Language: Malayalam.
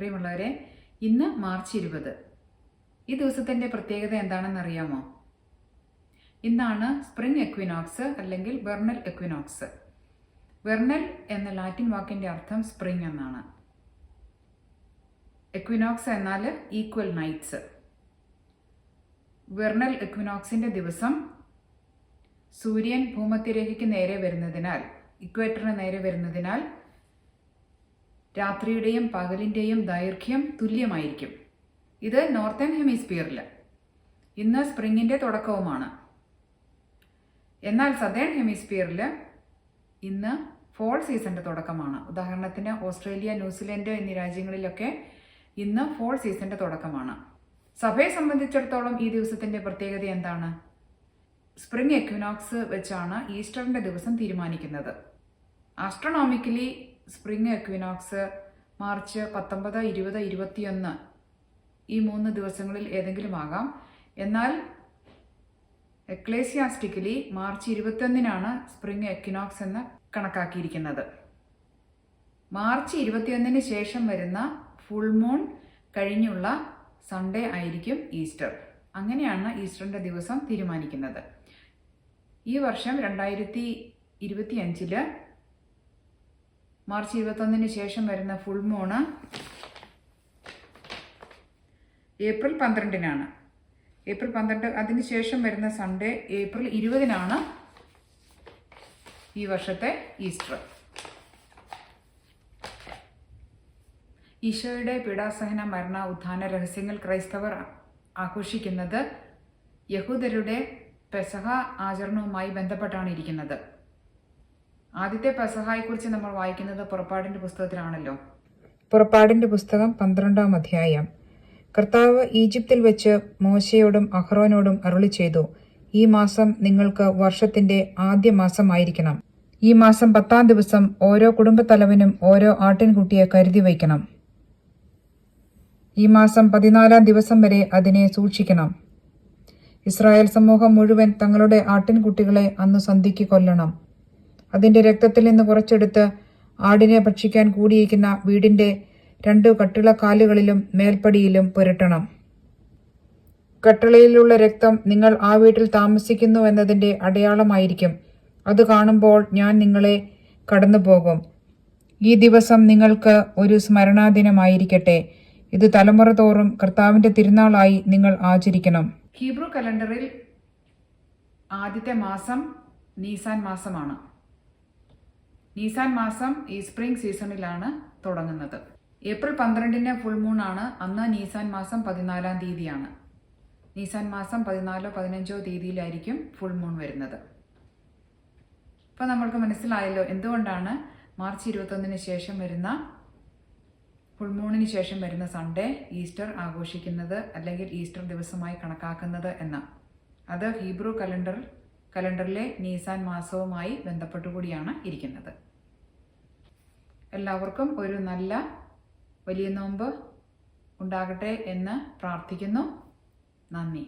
പ്രിയമുള്ളവരെ ഇന്ന് മാർച്ച് ഇരുപത്. ഈ ദിവസത്തിന്റെ പ്രത്യേകത എന്താണെന്ന് അറിയാമോ ഇന്നാണ് സ്പ്രിംഗ് എക്വിനോക്സ് അല്ലെങ്കിൽ വെർണൽ എക്വിനോക്സ്. വെർണൽ എന്ന ലാറ്റിൻ വാക്കിന്റെ അർത്ഥം സ്പ്രിംഗ് എന്നാണ്. എക്വിനോക്സ് എന്നാൽ ഈക്വൽ നൈറ്റ്സ്. വെർണൽ എക്വിനോക്സിന്റെ ദിവസം സൂര്യൻ ഭൂമധ്യരേഖയ്ക്ക് നേരെ വരുന്നതിനാൽ ഇക്വേറ്ററിന് നേരെ വരുന്നതിനാൽ രാത്രിയുടെയും പകലിന്റെയും ദൈർഘ്യം തുല്യമായിരിക്കും. ഇത് നോർത്തേൺ ഹെമിസ്ഫിയറിൽ. ഇന്ന് സ്പ്രിങ്ങിന്റെ തുടക്കവുമാണ്. എന്നാൽ സതേൺ ഹെമിസ്ഫിയറിൽ ഇന്ന് ഫോൾ സീസണിന്റെ തുടക്കമാണ്. ഉദാഹരണത്തിന് ഓസ്ട്രേലിയ ന്യൂസിലൻഡ് എന്നീ രാജ്യങ്ങളിലൊക്കെ ഇന്ന് ഫോൾ സീസണിന്റെ തുടക്കമാണ്. സഭയെ സംബന്ധിച്ചിടത്തോളം ഈ ദിവസത്തിന്റെ പ്രത്യേകത എന്താണ്? സ്പ്രിംഗ് എക്വിനോക്സ് വെച്ചാണ് ഈസ്റ്ററിന്റെ ദിവസം തീരുമാനിക്കുന്നത്. ആസ്ട്രോണോമിക്കലി സ്പ്രിംഗ് എക്വിനോക്സ് മാർച്ച് പത്തൊമ്പത് ഇരുപത് ഇരുപത്തിയൊന്ന്. ഈ മൂന്ന് ദിവസങ്ങളിൽ ഏതെങ്കിലും ആകാം. എന്നാൽ എക്ലേസിയാസ്റ്റിക്കലി മാർച്ച് ഇരുപത്തിയൊന്നിനാണ് സ്പ്രിംഗ് എക്വിനോക്സ് എന്ന് കണക്കാക്കിയിരിക്കുന്നത്. മാർച്ച് ഇരുപത്തിയൊന്നിന് ശേഷം വരുന്ന ഫുൾ മൂൺ കഴിഞ്ഞുള്ള സൺഡേ ആയിരിക്കും ഈസ്റ്റർ അങ്ങനെയാണ് ഈസ്റ്ററിന്റെ ദിവസം തീരുമാനിക്കുന്നത്. ഈ വർഷം രണ്ടായിരത്തി ഇരുപത്തി അഞ്ചിൽ മാർച്ച് ഇരുപത്തൊന്നിന് ശേഷം വരുന്ന ഫുൾ മൂണ് ഏപ്രിൽ പന്ത്രണ്ടിനാണ്. ഏപ്രിൽ പന്ത്രണ്ട് അതിന് ശേഷം വരുന്ന സൺഡേ ഏപ്രിൽ ഇരുപതിനാണ് ഈ വർഷത്തെ ഈസ്റ്റർ. ഈശോയുടെ പീഡാസഹന മരണ ഉത്ഥാന രഹസ്യങ്ങൾ ക്രൈസ്തവർ ആഘോഷിക്കുന്നത് യഹൂദരുടെ പെസഹ ആചരണവുമായി ബന്ധപ്പെട്ടാണ് ഇരിക്കുന്നത്. ആദ്യത്തെ പെസഹായെക്കുറിച്ച് നമ്മൾ വായിക്കുന്നത് പുറപ്പാടിന്റെ പുസ്തകത്തിലാണല്ലോ. പുറപ്പാടിന്റെ പുസ്തകം പന്ത്രണ്ടാം അധ്യായം. കർത്താവ് ഈജിപ്തിൽ വെച്ച് മോശയോടും അഹ്റോനോടും അരുളി ചെയ്തു ഈ മാസം നിങ്ങൾക്ക് വർഷത്തിന്റെ ആദ്യ മാസമായിരിക്കണം. ഈ മാസം പത്താം ദിവസം ഓരോ കുടുംബത്തലവനും ഓരോ ആട്ടിൻകുട്ടിയെ കരുതി വയ്ക്കണം. ഈ മാസം പതിനാലാം ദിവസം വരെ അതിനെ സൂക്ഷിക്കണം. ഇസ്രായേൽ സമൂഹം മുഴുവൻ തങ്ങളുടെ ആട്ടിൻകുട്ടികളെ അന്ന് സന്ധിക്ക് കൊല്ലണം. അതിന്റെ രക്തത്തിൽ നിന്ന് കുറച്ചെടുത്ത് ആടിനെ ഭക്ഷിക്കാൻ കൂടിയിരിക്കുന്ന വീടിന്റെ രണ്ട് കട്ടിളക്കാലുകളിലും മേൽപ്പടിയിലും പുരട്ടണം. കട്ടിളയിലുള്ള രക്തം നിങ്ങൾ ആ വീട്ടിൽ താമസിക്കുന്നു എന്നതിന്റെ അടയാളമായിരിക്കും. അത് കാണുമ്പോൾ ഞാൻ നിങ്ങളെ കടന്നു പോകും ഈ ദിവസം നിങ്ങൾക്ക് ഒരു സ്മരണാദിനമായിരിക്കട്ടെ. ഇത് തലമുറ തോറും കർത്താവിന്റെ തിരുനാളായി നിങ്ങൾ ആചരിക്കണം. ഹീബ്രു കലണ്ടറിൽ ആദ്യത്തെ മാസം നീസാൻ മാസമാണ്. നീസാൻ മാസം ഈ സ്പ്രിംഗ് സീസണിലാണ് തുടങ്ങുന്നത്. ഏപ്രിൽ പന്ത്രണ്ടിന് ഫുൾ മൂൺ ആണ്. അന്ന് നീസാൻ മാസം പതിനാലാം തീയതിയാണ്. നീസാൻ മാസം പതിനാലോ പതിനഞ്ചോ തീയതിയിലായിരിക്കും ഫുൾ മൂൺ വരുന്നത്. അപ്പോൾ നമ്മൾക്ക് മനസ്സിലായല്ലോ എന്തുകൊണ്ടാണ് മാർച്ച് ഇരുപത്തൊന്നിന് ശേഷം വരുന്ന ഫുൾ മൂണിന് ശേഷം വരുന്ന സൺഡേ ഈസ്റ്റർ ആഘോഷിക്കുന്നത് അല്ലെങ്കിൽ ഈസ്റ്റർ ദിവസമായി കണക്കാക്കുന്നത് എന്ന്. അത് ഹീബ്രു കലണ്ടർ കലണ്ടറിലെ നീസാൻ മാസവുമായി ബന്ധപ്പെട്ടുകൂടിയാണ് ഇരിക്കുന്നത്. എല്ലാവർക്കും ഒരു നല്ല വലിയ നോമ്പ് ഉണ്ടാകട്ടെ എന്ന് പ്രാർത്ഥിക്കുന്നു. നന്ദി.